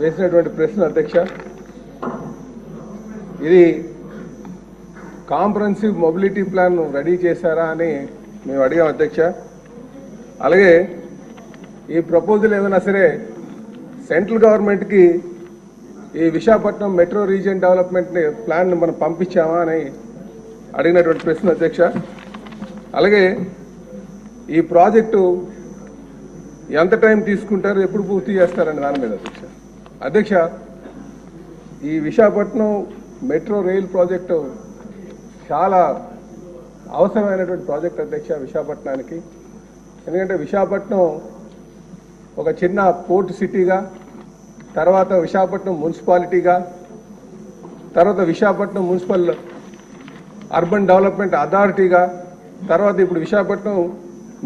వేసినటువంటి ప్రశ్న అధ్యక్ష. ఇది కాంప్రహెన్సివ్ మొబిలిటీ ప్లాన్ రెడీ చేశారా అని మేము అడిగాం అధ్యక్ష. అలాగే ఈ ప్రపోజల్ ఏమైనా సరే సెంట్రల్ గవర్నమెంట్కి ఈ Visakhapatnam metro region development plan మనం పంపించామా అని అడిగినటువంటి ప్రశ్న అధ్యక్ష. అలాగే ఈ ప్రాజెక్టు ఎంత టైం తీసుకుంటారు ఎప్పుడు పూర్తి చేస్తారని దాని మీద అధ్యక్ష. అధ్యక్ష ఈ విశాఖపట్నం మెట్రో రైల్ ప్రాజెక్టు చాలా అవసరమైనటువంటి ప్రాజెక్ట్ అధ్యక్ష విశాఖపట్నానికి. ఎందుకంటే విశాఖపట్నం ఒక చిన్న పోర్ట్ సిటీగా తర్వాత విశాఖపట్నం మున్సిపాలిటీగా తర్వాత విశాఖపట్నం మున్సిపల్ అర్బన్ డెవలప్మెంట్ అథారిటీగా తర్వాత ఇప్పుడు విశాఖపట్నం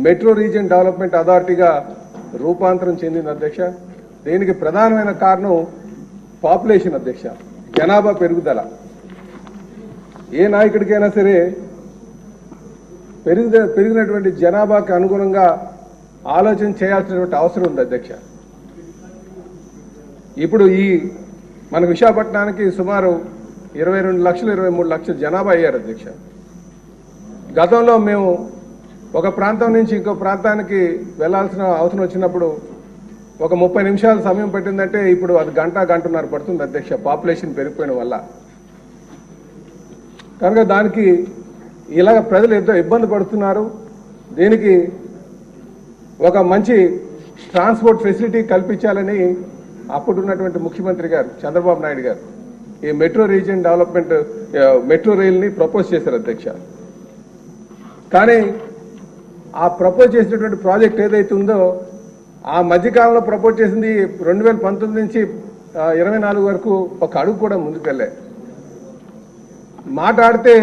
మెట్రో రీజియన్ డెవలప్మెంట్ అథారిటీగా రూపాంతరం చెందింది అధ్యక్ష. దీనికి ప్రధానమైన కారణం పాపులేషన్ అధ్యక్ష జనాభా పెరుగుదల. ఏ నాయకుడికైనా సరే పెరుగుద పెరిగినటువంటి జనాభాకి అనుగుణంగా ఆలోచన చేయాల్సినటువంటి అవసరం ఉంది అధ్యక్ష. ఇప్పుడు ఈ మన విశాఖపట్నానికి సుమారు ఇరవై రెండు లక్షలు ఇరవై మూడు లక్షలు జనాభా అయ్యారు అధ్యక్ష. గతంలో మేము ఒక ప్రాంతం నుంచి ఇంకో ప్రాంతానికి వెళ్ళాల్సిన అవసరం వచ్చినప్పుడు ఒక ముప్పై నిమిషాల సమయం పట్టిందంటే ఇప్పుడు అది గంట గంటన్నర పడుతుంది అధ్యక్ష. పాపులేషన్ పెరిగిపోయిన వల్ల. కనుక దానికి ఇలాగ ప్రజలు ఎంతో ఇబ్బంది పడుతున్నారు. దీనికి ఒక మంచి ట్రాన్స్పోర్ట్ ఫెసిలిటీ కల్పించాలని అప్పుడున్నటువంటి ముఖ్యమంత్రి గారు చంద్రబాబు నాయుడు గారు ఈ మెట్రో రీజియన్ డెవలప్మెంట్ మెట్రో రైల్ని ప్రపోజ్ చేశారు అధ్యక్ష. కానీ ఆ ప్రపోజ్ చేసినటువంటి ప్రాజెక్ట్ ఏదైతే ఉందో ఆ మధ్యకాలంలో ప్రపోజ్ చేసింది రెండు వేల పంతొమ్మిది నుంచి ఇరవై నాలుగు వరకు ఒక అడుగు కూడా ముందుకెళ్ళే మాట్లాడితే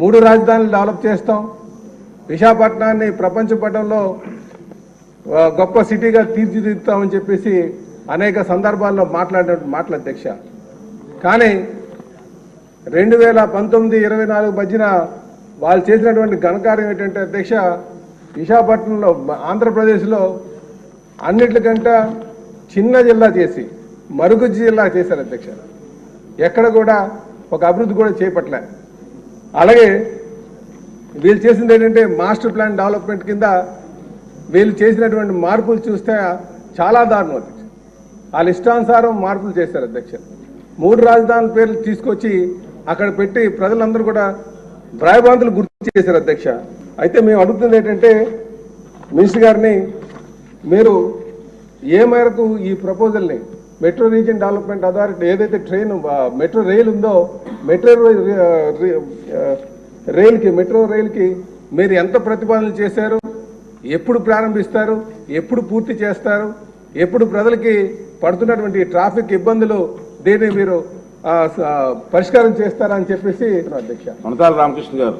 మూడు రాజధానులు డెవలప్ చేస్తాం. విశాఖపట్నాన్ని ప్రపంచ పటంలో గొప్ప సిటీగా తీర్చిదిద్దుతామని చెప్పేసి అనేక సందర్భాల్లో మాట్లాడిన మాటల అధ్యక్ష. కానీ రెండు వేల పంతొమ్మిది ఇరవై నాలుగు మధ్యన వాళ్ళు చేసినటువంటి ఘనకార్యం ఏంటంటే అధ్యక్ష విశాఖపట్నంలో ఆంధ్రప్రదేశ్లో అన్నిటికంట చిన్న జిల్లా చేసి మరుగు జిల్లా చేశారు అధ్యక్ష. ఎక్కడ కూడా ఒక అభివృద్ధి కూడా చేపట్టలే. అలాగే వీళ్ళు చేసింది ఏంటంటే మాస్టర్ ప్లాన్ డెవలప్మెంట్ కింద వీళ్ళు చేసినటువంటి మార్పులు చూస్తే చాలా దారుణం అధ్యక్ష. వాళ్ళ ఇష్టానుసారం మార్పులు చేశారు అధ్యక్ష. మూడు రాజధానుల పేర్లు తీసుకొచ్చి అక్కడ పెట్టి ప్రజలందరూ కూడా భ్రాయబాంతులు గుర్తు చేశారు అధ్యక్ష. అయితే మేము అడుగుతుంది ఏంటంటే మినిస్టర్ గారిని మీరు ఏ మేరకు ఈ ప్రపోజల్ని మెట్రో రీజియన్ డెవలప్మెంట్ అథారిటీ ఏదైతే ట్రైన్ మెట్రో రైలు ఉందో మెట్రో రైల్ రైలుకి మెట్రో రైలుకి మీరు ఎంత ప్రతిపాదనలు చేశారు? ఎప్పుడు ప్రారంభిస్తారు? ఎప్పుడు పూర్తి చేస్తారు? ఎప్పుడు ప్రజలకి పడుతున్నటువంటి ట్రాఫిక్ ఇబ్బందులు దీన్ని మీరు పరిష్కారం చేస్తారా అని చెప్పేసి అధ్యక్ష. మనతాల రామకృష్ణ గారు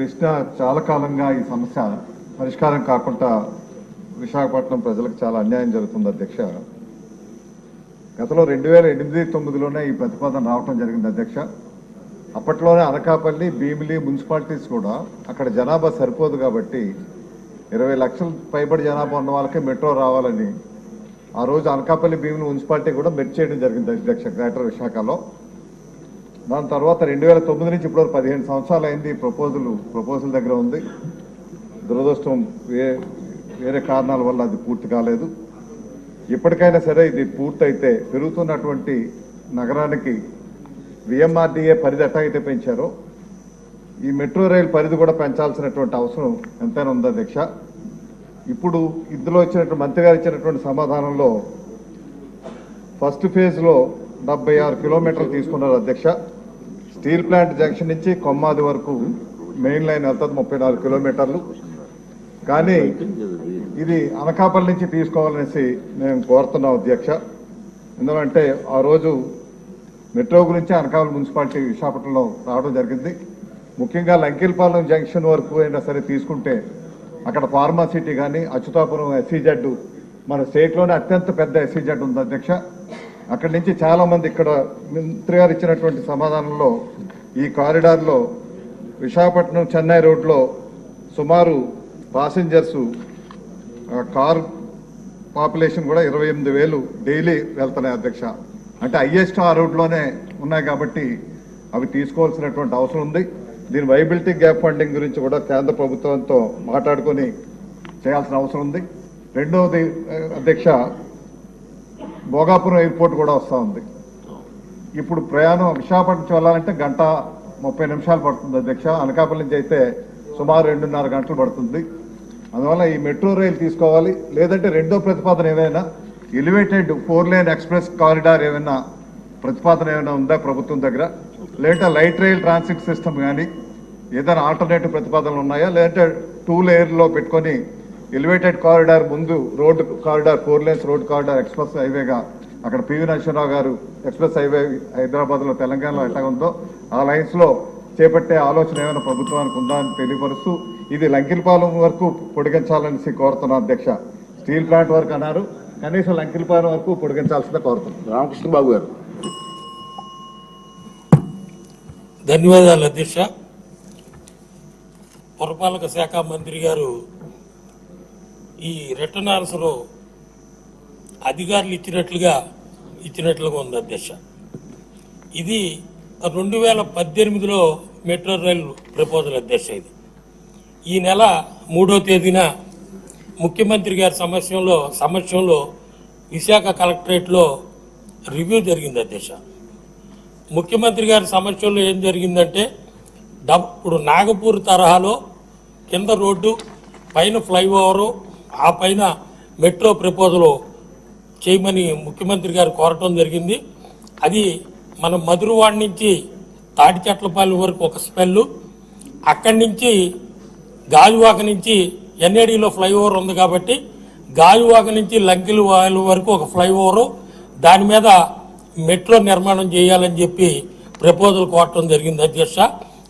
ఈ ప్రశ్న చాలా కాలంగా ఈ సమస్య పరిష్కారం కాకుండా విశాఖపట్నం ప్రజలకు చాలా అన్యాయం జరుగుతుంది అధ్యక్ష. గతంలో రెండు వేల ఎనిమిది తొమ్మిదిలోనే ఈ ప్రతిపాదన రావటం జరిగింది అధ్యక్ష. అప్పట్లోనే అనకాపల్లి భీమిలి మున్సిపాలిటీస్ కూడా అక్కడ జనాభా సరిపోదు కాబట్టి ఇరవై లక్షల పైబడి జనాభా ఉన్న వాళ్ళకే మెట్రో రావాలని ఆ రోజు అనకాపల్లి భీమిలి మున్సిపాలిటీ కూడా మెట్ చేయడం జరిగింది అధ్యక్ష గ్రేటర్ విశాఖలో. దాని తర్వాత రెండు వేల తొమ్మిది నుంచి ఇప్పుడు పదిహేను సంవత్సరాలు అయింది ప్రపోజల్ ప్రపోజల్ దగ్గర ఉంది. దురదృష్టం వే వేరే కారణాల వల్ల అది పూర్తి కాలేదు. ఇప్పటికైనా సరే ఇది పూర్తయితే పెరుగుతున్నటువంటి నగరానికి విఎంఆర్డీఏ పరిధి ఎట్టా అయితే పెంచారో. ఈ మెట్రో రైల్ పరిధి కూడా పెంచాల్సినటువంటి అవసరం ఎంతైనా ఉందా దీక్ష? ఇప్పుడు ఇందులో ఇచ్చినటువంటి మంత్రి గారు ఇచ్చినటువంటి సమాధానంలో ఫస్ట్ ఫేజ్లో డెబ్బై ఆరు కిలోమీటర్లు తీసుకున్నారు అధ్యక్ష. స్టీల్ ప్లాంట్ జంక్షన్ నుంచి కొమ్మాది వరకు మెయిన్ లైన్ వెళ్తుంది ముప్పై నాలుగు కిలోమీటర్లు. కానీ ఇది అనకాపల్లి నుంచి తీసుకోవాలనేసి మేము కోరుతున్నాం అధ్యక్ష ఎందుకంటే ఆ రోజు మెట్రో గురించి అనకాపల్లి మున్సిపాలిటీ విశాఖపట్నంలో రావడం జరిగింది. ముఖ్యంగా లంకిల్పాలెం జంక్షన్ వరకు అయినా సరే తీసుకుంటే అక్కడ ఫార్మాసిటీ కానీ అచ్యుతాపురం ఎస్సీజెడ్ మన స్టేట్లోనే అత్యంత పెద్ద ఎస్సీజెడ్ ఉంది అధ్యక్ష. అక్కడి నుంచి చాలామంది ఇక్కడ మంత్రి గారు ఇచ్చినటువంటి సమాధానంలో ఈ కారిడార్లో విశాఖపట్నం చెన్నై రోడ్లో సుమారు పాసింజర్స్ కార్ పాపులేషన్ కూడా ఇరవై ఎనిమిది వేలు డైలీ వెళ్తున్నాయి అధ్యక్ష. అంటే హయ్యెస్ట్ ఆ రోడ్లోనే ఉన్నాయి కాబట్టి అవి తీసుకోవాల్సినటువంటి అవసరం ఉంది. దీని వైబిలిటీ గ్యాప్ ఫండింగ్ గురించి కూడా కేంద్ర ప్రభుత్వంతో మాట్లాడుకొని చేయాల్సిన అవసరం ఉంది. రెండవది అధ్యక్ష భోగాపురం ఎయిర్పోర్ట్ కూడా వస్తూ ఉంది. ఇప్పుడు ప్రయాణం విశాఖపట్నం నుంచి వెళ్ళాలంటే గంట ముప్పై నిమిషాలు పడుతుంది అధ్యక్ష. అనకాపల్లి నుంచి అయితే సుమారు రెండున్నర గంటలు పడుతుంది. అందువల్ల ఈ మెట్రో రైలు తీసుకోవాలి. లేదంటే రెండో ప్రతిపాదన ఏమైనా elevated four lane express corridor ఏమైనా ప్రతిపాదన ఏమైనా ఉందా ప్రభుత్వం దగ్గర? లేదంటే లైట్ రైల్ ట్రాన్సిట్ సిస్టమ్ కానీ ఏదైనా ఆల్టర్నేటివ్ ప్రతిపాదనలు ఉన్నాయా? లేదంటే టూ లేయర్లో పెట్టుకొని ఎలివేటెడ్ కారిడార్ ముందు road corridor four lanes road corridor express హైవేగా అక్కడ పివి నరసింహరావు గారు ఎక్స్ప్రెస్ హైవే హైదరాబాద్లో తెలంగాణలో ఎట్లా ఉందో ఆ లైన్స్లో చేపట్టే ఆలోచన ఏమైనా ప్రభుత్వానికి ఉందా అని తెలియపరుస్తూ ఇది లంకిలపాలెం వరకు పొడిగించాలని కోరుతున్నాం అధ్యక్ష. స్టీల్ ప్లాంట్ వరకు అన్నారు. కనీసం లంకిలపాలెం వరకు పొడిగించాల్సిందే కోరుతున్నాం రామకృష్ణ బాబు గారు. ధన్యవాదాలు అధ్యక్ష. పురపాలక శాఖ మంత్రి గారు ఈ రిటర్న్ ఆన్సర్ అధికారులు ఇచ్చినట్లుగా ఇచ్చినట్లుగా ఉంది అధ్యక్ష. ఇది రెండు వేల పద్దెనిమిదిలో మెట్రో రైలు ప్రపోజల్ అధ్యక్ష ఇది. ఈ నెల మూడో తేదీన ముఖ్యమంత్రి గారి సమస్యలో సమక్షంలో విశాఖ కలెక్టరేట్లో రివ్యూ జరిగింది అధ్యక్ష. ముఖ్యమంత్రి గారి సమక్షంలో ఏం జరిగిందంటే డబ్ ఇప్పుడు నాగపూర్ తరహాలో కింద రోడ్డు పైన ఫ్లైఓవరు ఆ పైన మెట్రో ప్రపోజల్ చేయమని ముఖ్యమంత్రి గారు కోరటం జరిగింది. అది మన మధురవాడ నుంచి తాటిచెట్లపాలెం వరకు ఒక స్పెల్లు. అక్కడి నుంచి గాజువాక నుంచి ఎన్ఏడిలో ఫ్లైఓవర్ ఉంది కాబట్టి గాజువాక నుంచి లంకిల వాయలు వరకు ఒక ఫ్లైఓవరు. దాని మీద మెట్రో నిర్మాణం చేయాలని చెప్పి ప్రపోజల్ కోరటం జరిగింది అధ్యక్ష.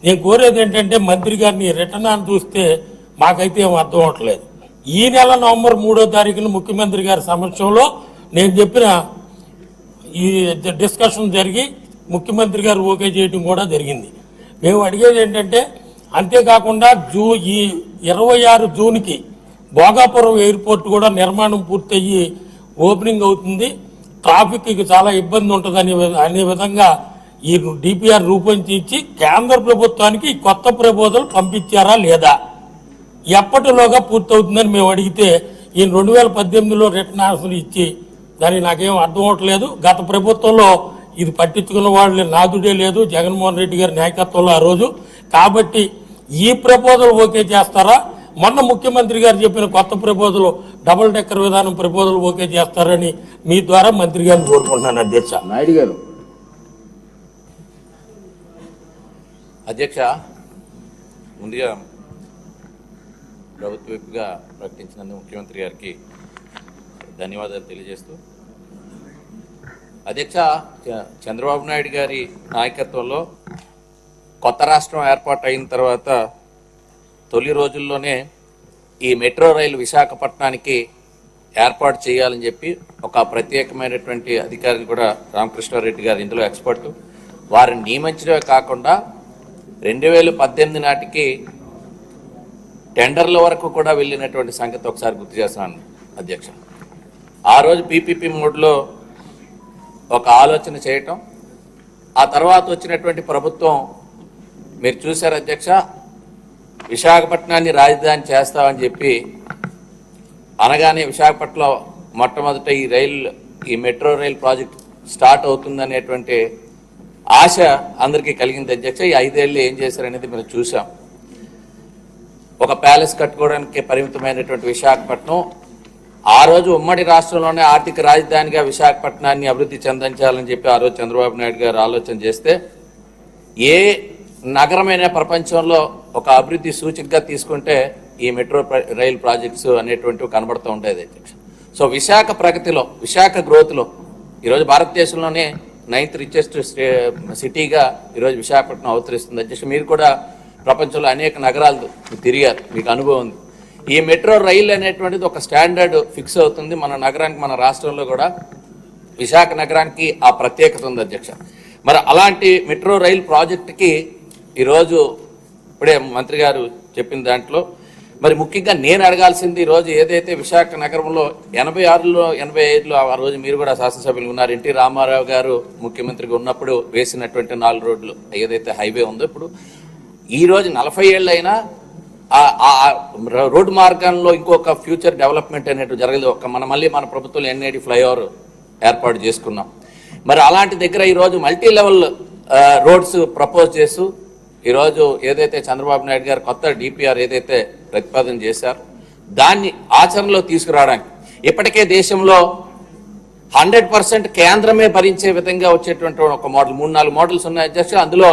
నేను కోరేది ఏంటంటే మంత్రి గారిని రిటర్న్ అని చూస్తే మాకైతే ఏం అర్థం అవట్లేదు ఈ నెల నవంబర్ మూడో తారీఖున ముఖ్యమంత్రి గారి సమక్షంలో నేను చెప్పిన ఈ డిస్కషన్ జరిగి ముఖ్యమంత్రి గారు ఓకే చేయడం కూడా జరిగింది. మేము అడిగేది ఏంటంటే అంతేకాకుండా జూ ఈ ఇరవై ఆరు జూన్కి భోగాపురం ఎయిర్పోర్ట్ కూడా నిర్మాణం పూర్తయ్యి ఓపెనింగ్ అవుతుంది. ట్రాఫిక్కి చాలా ఇబ్బంది ఉంటుంది అనే వి- అనే విధంగా ఈ డిపిఆర్ రూపొందించి కేంద్ర ప్రభుత్వానికి కొత్త ప్రపోజల్ పంపించారా లేదా? ఎప్పటిలోగా పూర్తవుతుందని మేము అడిగితే ఈ రెండు వేల పద్దెనిమిదిలో రిటర్న్ ఆన్సర్ ఇచ్చి దానికి నాకేం అర్థం అవట్లేదు. గత ప్రభుత్వంలో ఇది పట్టించుకున్న వాళ్ళు నాదుడే లేదు. జగన్మోహన్ రెడ్డి గారి నాయకత్వంలో ఆ రోజు. కాబట్టి ఈ ప్రపోజల్ ఓకే చేస్తారా? మొన్న ముఖ్యమంత్రి గారు చెప్పిన కొత్త ప్రపోజల్ డబుల్ డెక్కర్ విధానం ప్రపోజల్ ఓకే చేస్తారని మీ ద్వారా మంత్రి గారిని కోరుకుంటున్నాను అధ్యక్ష. నాయుడు గారు. అధ్యక్ష ముందుగా ప్రభుత్వ వైపుగా ప్రకటించినందుకు ముఖ్యమంత్రి గారికి ధన్యవాదాలు తెలియజేస్తూ అధ్యక్ష చ- చంద్రబాబు నాయుడు గారి నాయకత్వంలో కొత్త రాష్ట్రం ఏర్పాటు అయిన తర్వాత తొలి రోజుల్లోనే ఈ మెట్రో రైలు విశాఖపట్నానికి ఏర్పాటు చేయాలని చెప్పి ఒక ప్రత్యేకమైనటువంటి అధికారిని కూడా రామకృష్ణారెడ్డి గారు ఇందులో ఎక్స్పర్ట్. వారిని నియమించడమే కాకుండా రెండు వేల పద్దెనిమిది నాటికి టెండర్ల వరకు కూడా వెళ్ళినటువంటి సంగతి ఒకసారి గుర్తు చేస్తున్నాను అధ్యక్ష. ఆ రోజు పీపీపీ మోడ్లో ఒక ఆలోచన చేయటం ఆ తర్వాత వచ్చినటువంటి ప్రభుత్వం మీరు చూశారు అధ్యక్ష విశాఖపట్నాన్ని రాజధాని చేస్తామని చెప్పి అనగానే విశాఖపట్నంలో మొట్టమొదట ఈ రైలు ఈ మెట్రో రైల్ ప్రాజెక్ట్ స్టార్ట్ అవుతుందనేటువంటి ఆశ అందరికీ కలిగింది అధ్యక్ష. ఈ ఐదేళ్ళు ఏం చేశారనేది మనం చూసాం ఒక ప్యాలెస్ కట్టుకోవడానికి పరిమితమైనటువంటి విశాఖపట్నం ఆ రోజు ఉమ్మడి రాష్ట్రంలోనే ఆర్థిక రాజధానిగా విశాఖపట్నాన్ని అభివృద్ధి చెందించాలని చెప్పి ఆ రోజు చంద్రబాబు నాయుడు గారు ఆలోచన చేస్తే ఏ నగరమైన ప్రపంచంలో ఒక అభివృద్ధి సూచికగా తీసుకుంటే ఈ మెట్రో రైల్ ప్రాజెక్ట్స్ అనేటువంటివి కనబడుతూ ఉండేది. అధ్యక్ష సో విశాఖ ప్రగతిలో విశాఖ గ్రోత్లో ఈరోజు భారతదేశంలోనే నైన్త్ రిచెస్ట్ సిటీగా ఈరోజు విశాఖపట్నం అవతరిస్తుంది. అధ్యక్ష మీరు కూడా ప్రపంచంలో అనేక నగరాలు తిరిగారు. మీకు అనుభవం ఉంది. ఈ మెట్రో రైల్ అనేటువంటిది ఒక స్టాండర్డ్ ఫిక్స్ అవుతుంది. మన నగరానికి మన రాష్ట్రంలో కూడా. విశాఖ నగరానికి ఆ ప్రత్యేకత ఉంది అధ్యక్ష. మరి అలాంటి మెట్రో రైల్ ప్రాజెక్టుకి ఈరోజు ఇప్పుడే మంత్రి గారు చెప్పిన దాంట్లో మరి ముఖ్యంగా నేను అడగాల్సింది ఈ రోజు ఏదైతే విశాఖ నగరంలో ఎనభై ఆరులో ఎనభై ఐదులో ఆ రోజు మీరు కూడా శాసనసభ్యులు ఉన్నారు. ఎన్టీ రామారావు గారు ముఖ్యమంత్రిగా ఉన్నప్పుడు వేసినటువంటి నాలుగు రోడ్లు ఏదైతే హైవే ఉందో ఇప్పుడు ఈరోజు నలభై ఏళ్ళైనా ఆ రోడ్డు మార్గంలో ఇంకొక ఫ్యూచర్ డెవలప్మెంట్ అనేటు జరగదు ఒక మన మళ్ళీ మన ప్రభుత్వం ఎన్ఐడి ఫ్లైఓవర్ ఏర్పాటు చేసుకున్నాం. మరి అలాంటి దగ్గర ఈరోజు మల్టీ లెవెల్ రోడ్స్ ప్రపోజ్ చేస్తూ ఈరోజు ఏదైతే చంద్రబాబు నాయుడు గారు కొత్త డిపిఆర్ ఏదైతే ప్రతిపాదన చేశారు దాన్ని ఆచరణలో తీసుకురావడానికి. ఇప్పటికే దేశంలో హండ్రెడ్ పర్సెంట్ కేంద్రమే భరించే విధంగా వచ్చేటువంటి ఒక మోడల్. మూడు నాలుగు మోడల్స్ ఉన్నాయి. జస్ట్ అందులో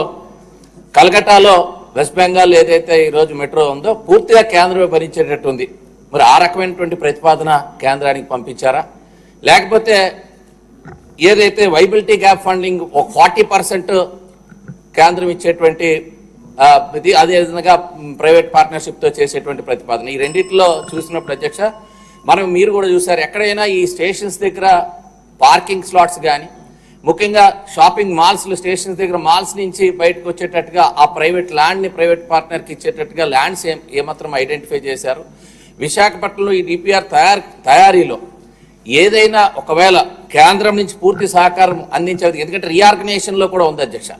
కలకట్టాలో వెస్ట్ బెంగాల్ ఏదైతే ఈరోజు మెట్రో ఉందో పూర్తిగా కేంద్రమే భరించేటట్టు ఉంది. మరి ఆ రకమైనటువంటి ప్రతిపాదన కేంద్రానికి పంపించారా? లేకపోతే ఏదైతే వైబిలిటీ గ్యాప్ ఫండింగ్ ఒక ఫార్టీ పర్సెంట్ కేంద్రం ఇచ్చేటువంటి ఇది అదే విధంగా ప్రైవేట్ పార్ట్నర్షిప్తో చేసేటువంటి ప్రతిపాదన. ఈ రెండింటిలో చూసినప్పుడు అధ్యక్ష మనం మీరు కూడా చూసారు ఎక్కడైనా ఈ స్టేషన్స్ దగ్గర పార్కింగ్ స్లాట్స్ కానీ ముఖ్యంగా షాపింగ్ మాల్స్ స్టేషన్స్ దగ్గర మాల్స్ నుంచి బయటకు వచ్చేటట్టుగా ఆ ప్రైవేట్ ల్యాండ్ని ప్రైవేట్ పార్ట్నర్కి ఇచ్చేటట్టుగా ల్యాండ్స్ ఏ ఏమాత్రం ఐడెంటిఫై చేశారు. విశాఖపట్నంలో ఈ డిపిఆర్ తయారు తయారీలో ఏదైనా ఒకవేళ కేంద్రం నుంచి పూర్తి సహకారం అందించేది ఎందుకంటే రీఆర్గనైజేషన్లో కూడా ఉంది అధ్యక్ష.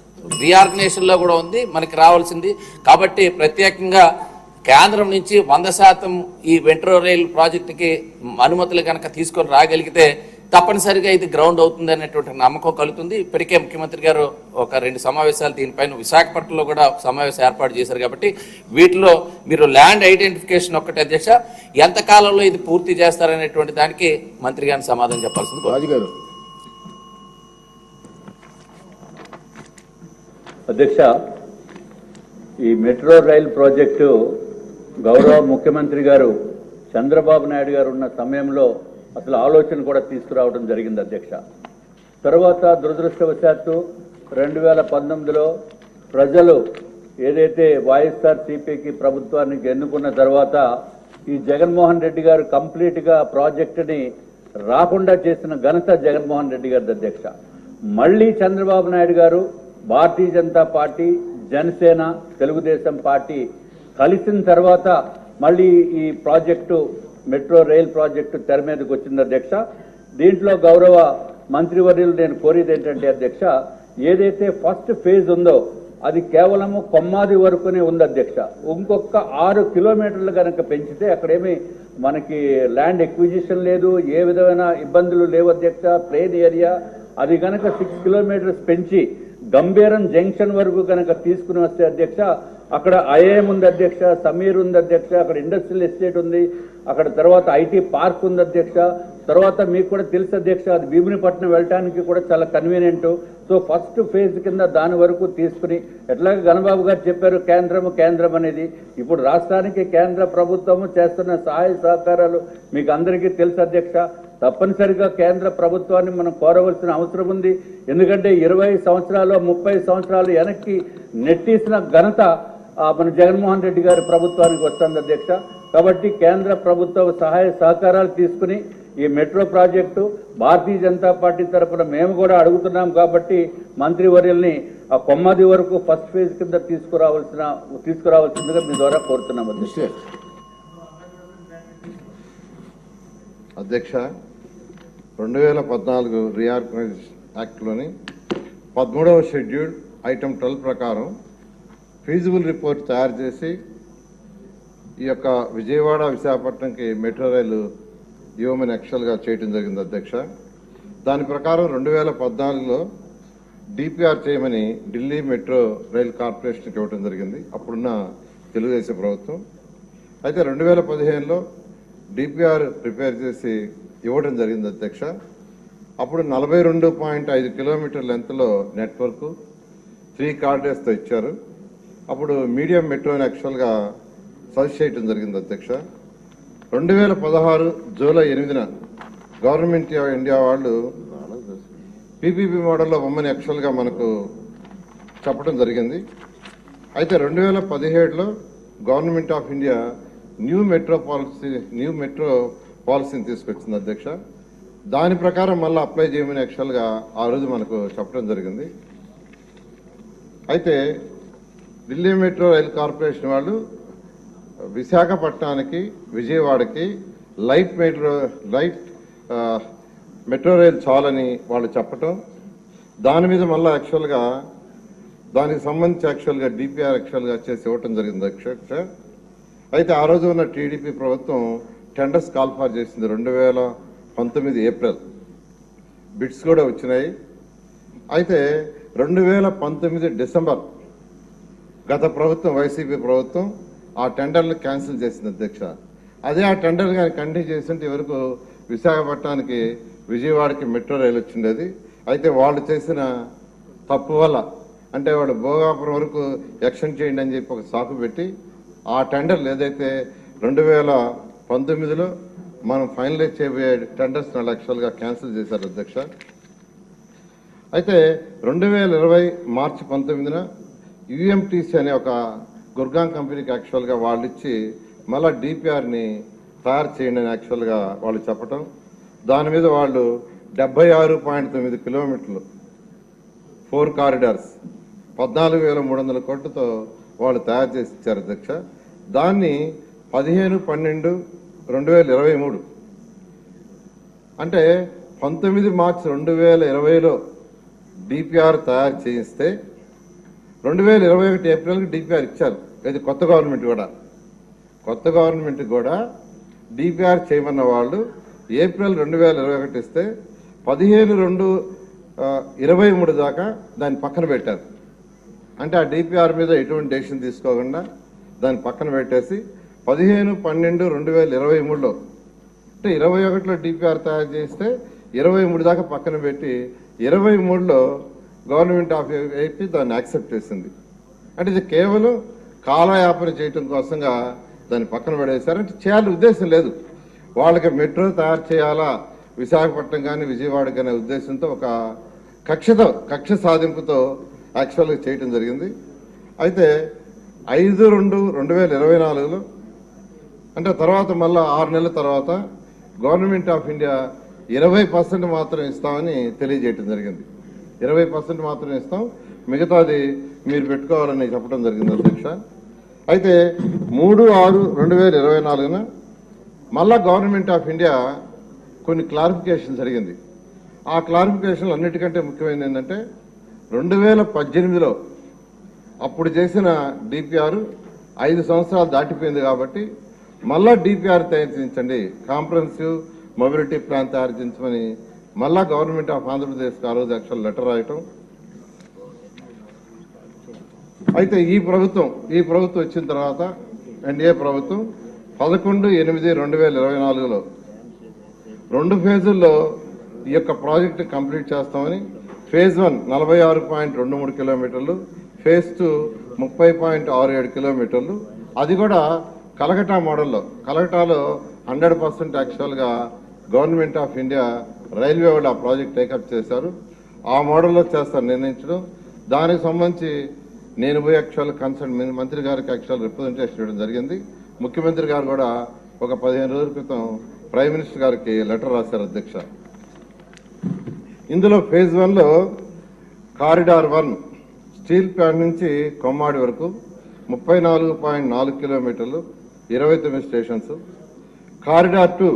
రీఆర్గనైజేషన్లో కూడా ఉంది మనకి రావాల్సింది. కాబట్టి ప్రత్యేకంగా కేంద్రం నుంచి వంద శాతం ఈ మెట్రో రైల్ ప్రాజెక్టుకి అనుమతులు కనుక తీసుకొని రాగలిగితే తప్పనిసరిగా ఇది గ్రౌండ్ అవుతుంది అనేటువంటి నమ్మకం కలుగుతుంది ఇప్పటికే ముఖ్యమంత్రి గారు ఒక రెండు సమావేశాలు దీనిపైన విశాఖపట్నంలో కూడా సమావేశం ఏర్పాటు చేశారు కాబట్టి వీటిలో మీరు ల్యాండ్ ఐడెంటిఫికేషన్ ఒక్కటి అధ్యక్ష ఎంత కాలంలో ఇది పూర్తి చేస్తారనేటువంటి దానికి మంత్రి గారిని సమాధానం చెప్పాల్సింది కోరుతున్నాను. రాజు గారు అధ్యక్ష ఈ మెట్రో రైల్ ప్రాజెక్టు గౌరవ ముఖ్యమంత్రి గారు చంద్రబాబు నాయుడు గారు ఉన్న సమయంలో అసలు ఆలోచన కూడా తీసుకురావడం జరిగింది అధ్యక్ష. తర్వాత దురదృష్టవశాత్తు రెండు వేల పంతొమ్మిదిలో ప్రజలు ఏదైతే వైఎస్ఆర్ సిపికి ప్రభుత్వానికి ఎన్నుకున్న తర్వాత ఈ జగన్మోహన్ రెడ్డి గారు కంప్లీట్గా ప్రాజెక్టుని రాకుండా చేసిన ఘనత జగన్మోహన్ రెడ్డి గారి అధ్యక్ష. మళ్ళీ చంద్రబాబు నాయుడు గారు భారతీయ జనతా పార్టీ జనసేన తెలుగుదేశం పార్టీ కలిసిన తర్వాత మళ్ళీ ఈ ప్రాజెక్టు మెట్రో రైల్ ప్రాజెక్టు తెర మీదకి వచ్చింది అధ్యక్ష. దీంట్లో గౌరవ మంత్రివర్యులు నేను కోరేది ఏంటంటే అధ్యక్ష ఏదైతే ఫస్ట్ ఫేజ్ ఉందో అది కేవలము కొమ్మాది వరకునే ఉంది అధ్యక్ష. ఇంకొక ఆరు కిలోమీటర్లు కనుక పెంచితే అక్కడేమి మనకి ల్యాండ్ ఎక్విజిషన్ లేదు ఏ విధమైన ఇబ్బందులు లేవు అధ్యక్ష. ప్లేన్ ఏరియా అది కనుక సిక్స్ కిలోమీటర్స్ పెంచి గంభీరం జంక్షన్ వరకు కనుక తీసుకుని వస్తే అధ్యక్ష అక్కడ ఐఏఎం ఉంది అధ్యక్ష సమీర్ ఉంది అధ్యక్ష అక్కడ ఇండస్ట్రియల్ ఎస్టేట్ ఉంది అక్కడ తర్వాత ఐటీ పార్క్ ఉంది అధ్యక్ష తర్వాత మీకు కూడా తెలుసు అధ్యక్ష అది భీమునిపట్నం వెళ్ళటానికి కూడా చాలా కన్వీనియంట్ సో ఫస్ట్ ఫేజ్ కింద దాని వరకు తీసుకుని ఎట్లాగే గణబాబు గారు చెప్పారు కేంద్రము కేంద్రం అనేది. ఇప్పుడు రాష్ట్రానికి కేంద్ర ప్రభుత్వము చేస్తున్న సహాయ సహకారాలు మీకు అందరికీ తెలుసు అధ్యక్ష. తప్పనిసరిగా కేంద్ర ప్రభుత్వాన్ని మనం కోరవలసిన అవసరం ఉంది. ఎందుకంటే ఇరవై సంవత్సరాలు ముప్పై సంవత్సరాలు వెనక్కి నెట్టేసిన ఘనత మన జగన్మోహన్ రెడ్డి గారి ప్రభుత్వానికి వస్తుంది అధ్యక్ష. కాబట్టి కేంద్ర ప్రభుత్వ సహాయ సహకారాలు తీసుకుని ఈ metro project Bharatiya Janata party తరఫున మేము కూడా అడుగుతున్నాం కాబట్టి మంత్రివర్యుల్ని ఆ కొమ్మది వరకు ఫస్ట్ ఫేజ్ కింద తీసుకురావాల్సిన తీసుకురావాల్సిందిగా మీ ద్వారా కోరుతున్నాం అధ్యక్ష. అధ్యక్ష రెండు వేల పద్నాలుగు రీఆర్గనైజేషన్ యాక్ట్లోని పదమూడవ షెడ్యూల్ ఐటమ్ ట్వెల్వ్ ప్రకారం ఫీజిబుల్ రిపోర్ట్ తయారు చేసి ఈ యొక్క విజయవాడ విశాఖపట్నంకి మెట్రో రైలు ఇవ్వమని యాక్చువల్గా చేయడం జరిగింది అధ్యక్ష. దాని ప్రకారం రెండు వేల పద్నాలుగులో డిపిఆర్ చేయమని ఢిల్లీ మెట్రో రైల్ కార్పొరేషన్కి ఇవ్వడం జరిగింది. అప్పుడున్న తెలుగుదేశం ప్రభుత్వం. అయితే రెండు వేల పదిహేనులో డిపిఆర్ ప్రిపేర్ చేసి ఇవ్వడం జరిగింది అధ్యక్ష. అప్పుడు నలభై రెండు పాయింట్ ఐదు కిలోమీటర్ లెంత్లో నెట్వర్క్ త్రీ కార్డర్స్తో ఇచ్చారు. అప్పుడు మీడియం మెట్రోని యాక్చువల్గా సజెస్ట్ చేయడం జరిగింది అధ్యక్ష. రెండు వేల పదహారు జూలై ఎనిమిదిన గవర్నమెంట్ ఆఫ్ ఇండియా వాళ్ళు పీపీపీ మోడల్లో బొమ్మని యాక్చువల్గా మనకు చెప్పడం జరిగింది. అయితే రెండు వేల పదిహేడులో government of India new metro policy new metro పాలసీని తీసుకొచ్చింది అధ్యక్ష. దాని ప్రకారం మళ్ళీ అప్లై చేయమని యాక్చువల్గా ఆ రోజు మనకు చెప్పడం జరిగింది. అయితే ఢిల్లీ మెట్రో రైల్ కార్పొరేషన్ వాళ్ళు విశాఖపట్నానికి విజయవాడకి light metro light metro rail చాలని వాళ్ళు చెప్పటం. దాని మీద మళ్ళీ యాక్చువల్గా దానికి సంబంధించి యాక్చువల్గా డిపిఆర్ యాక్చువల్గా చేసి ఇవ్వటం జరిగింది అధ్యక్ష అయితే ఆ రోజు ఉన్న టీడీపీ ప్రభుత్వం టెండర్స్ కాల్ఫార్ చేసింది రెండు వేల పంతొమ్మిది ఏప్రిల్. బిడ్స్ కూడా వచ్చినాయి. అయితే రెండు వేల పంతొమ్మిది డిసెంబర్ గత ప్రభుత్వం వైసీపీ ప్రభుత్వం ఆ టెండర్లు క్యాన్సిల్ చేసింది అధ్యక్ష. అదే ఆ టెండర్ కానీ కంటిన్యూ చేస్తుంటే వరకు విశాఖపట్నానికి విజయవాడకి మెట్రో రైలు వచ్చిండేది. అయితే వాళ్ళు చేసిన తప్పు వల్ల అంటే వాళ్ళు భోగాపురం వరకు ఎక్షన్ చేయండి అని చెప్పి ఒక సాకు పెట్టి ఆ టెండర్లు ఏదైతే రెండు వేల పంతొమ్మిదిలో మనం ఫైనలైజ్ చేయబోయే టెండర్స్ నాలుగు లక్షలుగా క్యాన్సిల్ చేశారు అధ్యక్ష. అయితే రెండు వేల ఇరవై మార్చి పంతొమ్మిదిన యుఎంటీసీ అనే ఒక గుర్గాం కంపెనీకి యాక్చువల్గా వాళ్ళు ఇచ్చి మళ్ళా డిపిఆర్ని తయారు చేయండి అని యాక్చువల్గా వాళ్ళు చెప్పటం. దాని మీద వాళ్ళు డెబ్బై ఆరు పాయింట్ తొమ్మిది కిలోమీటర్లు ఫోర్ కారిడార్స్ పద్నాలుగు వేల మూడు వందల కోట్లతో వాళ్ళు తయారు చేసి ఇచ్చారు అధ్యక్ష. దాన్ని పదిహేను పన్నెండు రెండు వేల ఇరవై మూడు అంటే పంతొమ్మిది మార్చి రెండు వేల ఇరవైలో డిపిఆర్ తయారు చేయిస్తే రెండు వేల ఇరవై ఒకటి ఏప్రిల్కి డిపిఆర్ ఇచ్చారు. అది కొత్త గవర్నమెంట్ కూడా. కొత్త గవర్నమెంట్ కూడా డిపిఆర్ చేయమన్న వాళ్ళు ఏప్రిల్ రెండు వేల ఇరవై ఒకటి ఇస్తే పదిహేను రెండు ఇరవై మూడు దాకా దాన్ని పక్కన పెట్టారు. అంటే ఆ డిపిఆర్ మీద ఎటువంటి డెసిషన్ తీసుకోకుండా దాన్ని పక్కన పెట్టేసి పదిహేను పన్నెండు రెండు వేల ఇరవై మూడులో అంటే ఇరవై ఒకటిలో డిపిఆర్ తయారు చేస్తే ఇరవై మూడు దాకా పక్కన పెట్టి ఇరవై మూడులో గవర్నమెంట్ ఆఫ్ ఏపీ దాన్ని యాక్సెప్ట్ చేసింది. అంటే ఇది కేవలం కాలయాపన చేయటం కోసంగా దాన్ని పక్కన పడేశారు. అంటే చేయాలని ఉద్దేశం లేదు. వాళ్ళకి మెట్రో తయారు చేయాలా? విశాఖపట్నం కానీ విజయవాడ కానీ ఉద్దేశంతో ఒక కక్షతో కక్ష సాధింపుతో యాక్చువల్గా చేయటం జరిగింది. అయితే ఐదు రెండు రెండు వేల ఇరవై నాలుగులో అంటే తర్వాత మళ్ళీ ఆరు నెలల తర్వాత గవర్నమెంట్ ఆఫ్ ఇండియా ఇరవై పర్సెంట్ మాత్రం ఇస్తామని తెలియజేయటం జరిగింది. ఇరవై పర్సెంట్ మాత్రమే ఇస్తాం. మిగతాది మీరు పెట్టుకోవాలని చెప్పడం జరిగింది అధ్యక్ష. అయితే మూడు ఆరు రెండు వేల ఇరవై నాలుగున మళ్ళా గవర్నమెంట్ ఆఫ్ ఇండియా కొన్ని క్లారిఫికేషన్ జరిగింది. ఆ క్లారిఫికేషన్లు అన్నిటికంటే ముఖ్యమైనది ఏంటంటే రెండు వేల పద్దెనిమిదిలో అప్పుడు చేసిన డిపిఆర్ ఐదు సంవత్సరాలు దాటిపోయింది కాబట్టి మళ్ళా డిపిఆర్ తయారు చేయించండి. కాంప్రహెన్సివ్ మొబిలిటీ ప్లాన్ తయారు చేయించమని మళ్ళా గవర్నమెంట్ ఆఫ్ ఆంధ్రప్రదేశ్కి ఆ రోజు యాక్చువల్ లెటర్ రాయటం. అయితే ఈ ప్రభుత్వం ఈ ప్రభుత్వం వచ్చిన తర్వాత ఎన్డీఏ ప్రభుత్వం? పదకొండు ఎనిమిది రెండు వేల ఇరవై నాలుగులో. రెండు ఫేజుల్లో ఈ యొక్క ప్రాజెక్టు కంప్లీట్ చేస్తామని ఫేజ్ వన్ నలభై ఆరు పాయింట్ రెండు మూడు కిలోమీటర్లు ఫేజ్ టూ ముప్పై పాయింట్ ఆరు ఏడు కిలోమీటర్లు. అది కూడా కలకటా మోడల్లో. కలకటాలో హండ్రెడ్ పర్సెంట్ యాక్చువల్గా గవర్నమెంట్ ఆఫ్ ఇండియా రైల్వే వాళ్ళు ఆ ప్రాజెక్ట్ టేకప్ చేశారు. ఆ మోడల్లో చేస్తారు నిర్ణయించడం. దానికి సంబంధించి నేను పోయి యాక్చువల్ కన్సల్ట్ మంత్రి గారికి యాక్చువల్ రిప్రజెంటేషన్ ఇవ్వడం జరిగింది. ముఖ్యమంత్రి గారు కూడా ఒక పదిహేను రోజుల క్రితం ప్రైమ్ మినిస్టర్ గారికి లెటర్ రాశారు అధ్యక్ష. ఇందులో ఫేజ్ వన్లో కారిడార్ వన్ స్టీల్ ప్లాంట్ నుంచి కొమ్మాడి వరకు ముప్పై నాలుగు పాయింట్ నాలుగు కిలోమీటర్లు ఇరవై తొమ్మిది స్టేషన్స్ కారిడార్ టూ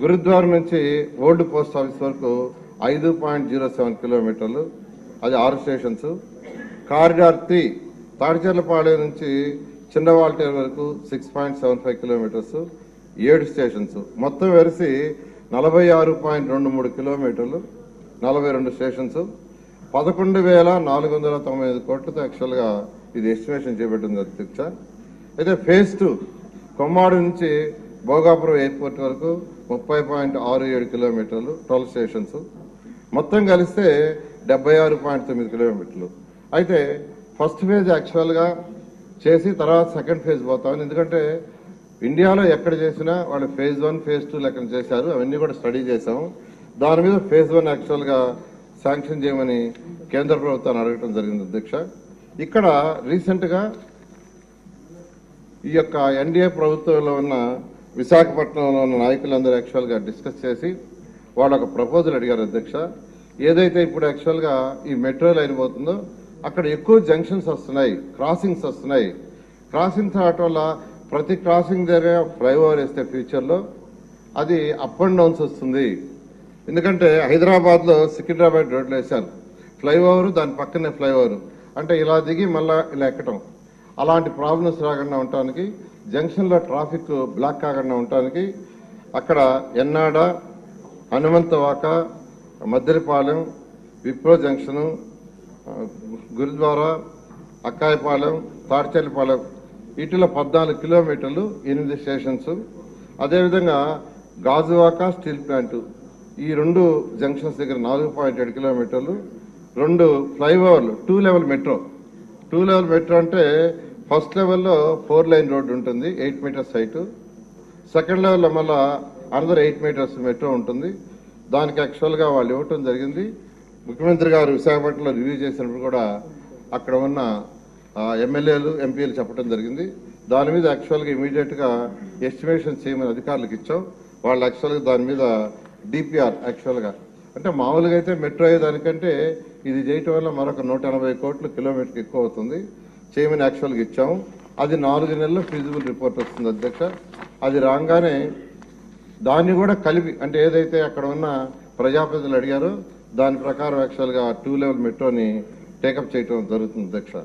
గురుద్వారం నుంచి ఓల్డ్ పోస్ట్ ఆఫీస్ వరకు ఐదు పాయింట్ జీరో సెవెన్ కిలోమీటర్లు అది ఆరు స్టేషన్స్. కారిడార్ త్రీ తాడిచెర్లపాలెం నుంచి చిన్నవాల్టేరు వరకు six point seven five kilometres ఏడు స్టేషన్స్. మొత్తం వెరిసి నలభై ఆరు పాయింట్ రెండు మూడు కిలోమీటర్లు నలభై రెండు స్టేషన్స్. పదకొండు వేల నాలుగు వందల తొంభై ఐదు కోట్లతో యాక్చువల్గా ఇది ఎస్టిమేషన్ చేపట్టింది అధ్యక్ష. అయితే ఫేజ్ టూ కొమ్మాడు నుంచి భోగాపురం ఎయిర్పోర్ట్ వరకు ముప్పై పాయింట్ ఆరు ఏడు కిలోమీటర్లు ట్వెల్వ్ స్టేషన్స్ మొత్తం కలిస్తే డెబ్బై ఆరు పాయింట్ తొమ్మిది కిలోమీటర్లు. అయితే ఫస్ట్ ఫేజ్ యాక్చువల్గా చేసి తర్వాత సెకండ్ ఫేజ్ పోతామని. ఎందుకంటే ఇండియాలో ఎక్కడ చేసినా వాళ్ళు ఫేజ్ వన్ ఫేజ్ టూ లెక్కన చేశారు. అవన్నీ కూడా స్టడీ చేశాం దాని మీద ఫేజ్ వన్ యాక్చువల్గా శాంక్షన్ చేయమని కేంద్ర ప్రభుత్వాన్ని అడగటం జరిగింది అధ్యక్ష. ఇక్కడ రీసెంట్గా ఈ యొక్క ఎన్డీఏ ప్రభుత్వంలో ఉన్న విశాఖపట్నంలో ఉన్న నాయకులందరూ యాక్చువల్గా డిస్కస్ చేసి వాళ్ళు ఒక ప్రపోజల్ అడిగారు అధ్యక్ష. ఏదైతే ఇప్పుడు యాక్చువల్గా ఈ మెట్రో లైన్ పోతుందో అక్కడ ఎక్కువ జంక్షన్స్ వస్తున్నాయి క్రాసింగ్స్ వస్తున్నాయి. క్రాసింగ్స్ రావటం వల్ల ప్రతి క్రాసింగ్ దగ్గర ఫ్లైఓవర్ వేస్తే ఫ్యూచర్లో అది అప్ అండ్ డౌన్స్ వస్తుంది. ఎందుకంటే హైదరాబాద్లో సికింద్రాబాద్ రోడ్లు వేశారు. ఫ్లైఓవర్ దాని పక్కనే ఫ్లైఓవర్ అంటే ఇలా దిగి మళ్ళీ ఇలా ఎక్కటం. అలాంటి ప్రాబ్లమ్స్ రాకుండా ఉండటానికి జంక్షన్లో ట్రాఫిక్ బ్లాక్ కాకుండా ఉండటానికి అక్కడ NAD Hanumanthavaka Maddilapalem Wipro junction Gurudwara Akkayyapalem Tadchallipalem వీటిలో పద్నాలుగు కిలోమీటర్లు ఎనిమిది స్టేషన్స్. అదేవిధంగా గాజువాక స్టీల్ ప్లాంటు. ఈ రెండు జంక్షన్స్ దగ్గర నాలుగు పాయింట్ ఏడు కిలోమీటర్లు. రెండు ఫ్లైఓవర్లు two level metro. Two level metro అంటే ఫస్ట్ లెవెల్లో ఫోర్ లైన్ రోడ్డు ఉంటుంది ఎయిట్ మీటర్స్ హైట్ సెకండ్ లెవెల్లో మళ్ళా అనదర్ ఎయిట్ మీటర్స్ మెట్రో ఉంటుంది. దానికి యాక్చువల్గా వాళ్ళు ఇవ్వటం జరిగింది. ముఖ్యమంత్రి గారు విశాఖపట్నంలో రివ్యూ చేసినప్పుడు కూడా అక్కడ ఉన్న ఎమ్మెల్యేలు ఎంపీలు చెప్పడం జరిగింది. దాని మీద యాక్చువల్గా ఇమీడియట్గా ఎస్టిమేషన్ చేయమని అధికారులకు ఇచ్చాం. వాళ్ళు యాక్చువల్గా దాని మీద డిపిఆర్ యాక్చువల్గా. అంటే మామూలుగా అయితే మెట్రో అయ్యే దానికంటే ఇది చేయటం వల్ల మరొక నూట ఎనభై కోట్లు కిలోమీటర్కి ఎక్కువ అవుతుంది. చేయమని యాక్చువల్గా ఇచ్చాము అది నాలుగు నెలల్లో ఫీజిబుల్ రిపోర్ట్ వస్తుంది అధ్యక్ష. అది రాగానే దాన్ని కూడా కలిపి అంటే ఏదైతే అక్కడ ఉన్న ప్రజాప్రతినిధులు అడిగారో దాని ప్రకారం యాక్చువల్గా టూ లెవెల్ మెట్రోని టేకప్ చేయటం జరుగుతుంది అధ్యక్ష.